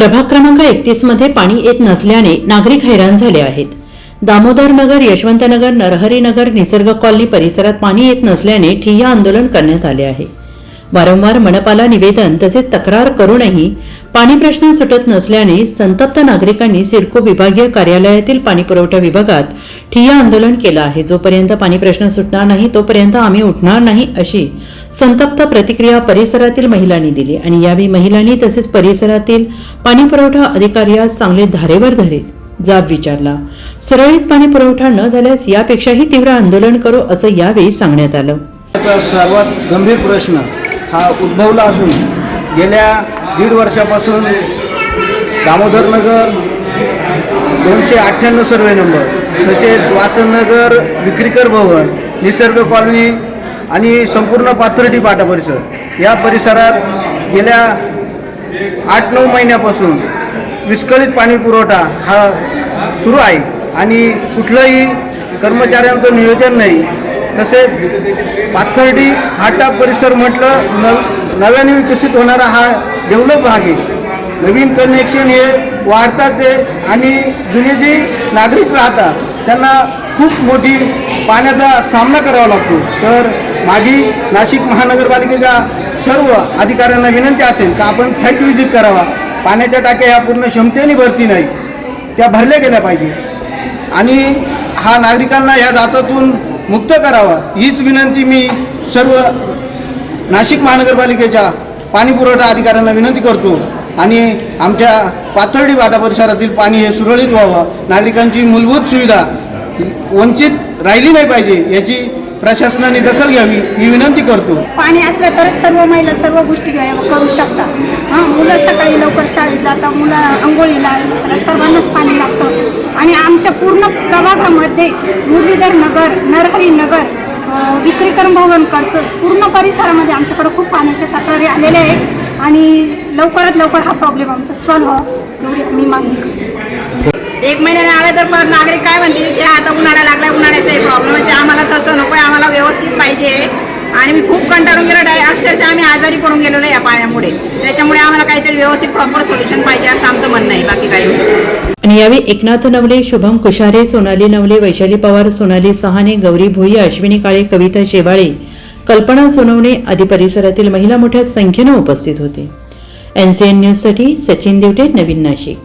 प्रभाग क्रमांक एकतीसमध्ये पाणी येत नसल्याने नागरिक हैराण झाले आहेत. दामोदर नगर यशवंतनगर नरहरी नगर निसर्ग कॉलनी परिसरात पाणी येत नसल्याने ठिय्या आंदोलन करण्यात आले आहे. वारंवार मनपाला निवेदन तसेच तक्रार करूनही पाणी प्रश्न सुटत नसल्याने संतप्त नागरिकांनी सिडको विभागीय कार्यालयातील पाणी पुरवठा विभागात ठिय्या आंदोलन केलं आहे. जोपर्यंत पाणी प्रश्न सुटणार नाही तोपर्यंत आम्ही उठणार नाही अशी संतप्त प्रतिक्रिया परिसरातील महिलांनी दिली. आणि यावेळी महिलांनी तसेच परिसरातील पाणी पुरवठा अधिकाऱ्यास चांगले धारेवर धरीत जाब विचारला. सुरळीत पाणी पुरवठा न झाल्यास यापेक्षाही तीव्र आंदोलन करू असं यावेळी सांगण्यात आलं. सर्वात गंभीर प्रश्न हा उद्भवला असून गेल्या दीड वर्षापासून दामोदरनगर दोनशे अठ्ठ्याण्णव सर्वे नंबर तसेच वासननगर विक्रीकर भवन निसर्ग कॉलनी आणि संपूर्ण पाथर्डी पाटा परिसर या परिसरात गेल्या आठ नऊ महिन्यापासून विस्कळीत पाणी पुरवठा हा सुरू आहे आणि कुठलंही कर्मचाऱ्यांचं नियोजन नाही. तसेच पाथर्डी हाटा परिसर म्हटलं न नव्याने विकसित होणारा हा डेव्हलप भाग आहे. नवीन कनेक्शन हे वाढतात आहे आणि जुने जे नागरिक राहतात त्यांना खूप मोठी पाण्याचा सामना करावा लागतो. तर माझी नाशिक महानगरपालिकेच्या सर्व अधिकाऱ्यांना विनंती असेल का आपण साईट व्हिजिट करावा? पाण्याच्या टाक्या ह्या पूर्ण क्षमतेने भरती नाही. त्या भरल्या गेल्या पाहिजे. आणि हा नागरिकांना या जातातून मुक्त करावा हीच विनंती मी सर्व नाशिक महानगरपालिकेच्या पाणी पुरवठा अधिकाऱ्यांना विनंती करतो आणि आमच्या पाथर्डी वाटा परिसरातील पाणी हे सुरळीत व्हावं. नागरिकांची मूलभूत सुविधा वंचित राहिली नाही पाहिजे याची प्रशासनाने दखल घ्यावी ही विनंती करतो. पाणी असलं तरच सर्व महिला सर्व गोष्टी करू शकतात. हां मुलं सकाळी लवकर शाळेत जातात मुलं आंघोळीला तर सर्वांनाच पाणी लागतं. आणि आमच्या पूर्ण प्रभागामध्ये मुरलीधर नगर नरहरी नगर विक्रीकर भवन कर्जत पूर्ण परिसरामध्ये आमच्याकडे खूप पाण्याच्या तक्रारी आलेल्या आहेत आणि लवकरात लवकर हा प्रॉब्लेम आमचा सॉल्व्ह व्हावा एवढी आम्ही मागणी करतो. एक महिन्याने आला तर परत नागरिक काय म्हणतील? की आता उन्हाळा लागला उन्हाळ्याचा प्रॉब्लेम म्हणजे आम्हाला तसं नको आहे आम्हाला व्यवस्थित पाहिजे. आणि मी खूप कंटाळून गेलो डाय अक्षरशः आम्ही आजारी पडून गेलेलो या पाण्यामुळे. त्याच्यामुळे आम्हाला काहीतरी व्यवस्थित प्रॉपर सोल्युशन पाहिजे असं आमचं म्हणणं आहे. बाकी काही आणि यावेळी एकनाथ नवले शुभम कुशारे सोनाली नवले वैशाली पवार सोनाली सहाने गौरी भुई अश्विनी काळे कविता शेवाळे कल्पना सोनवणे आदी परिसरातील महिला मोठ्या संख्येनं उपस्थित होते. एन न्यूजसाठी सचिन देवटे नवीन नाशिक.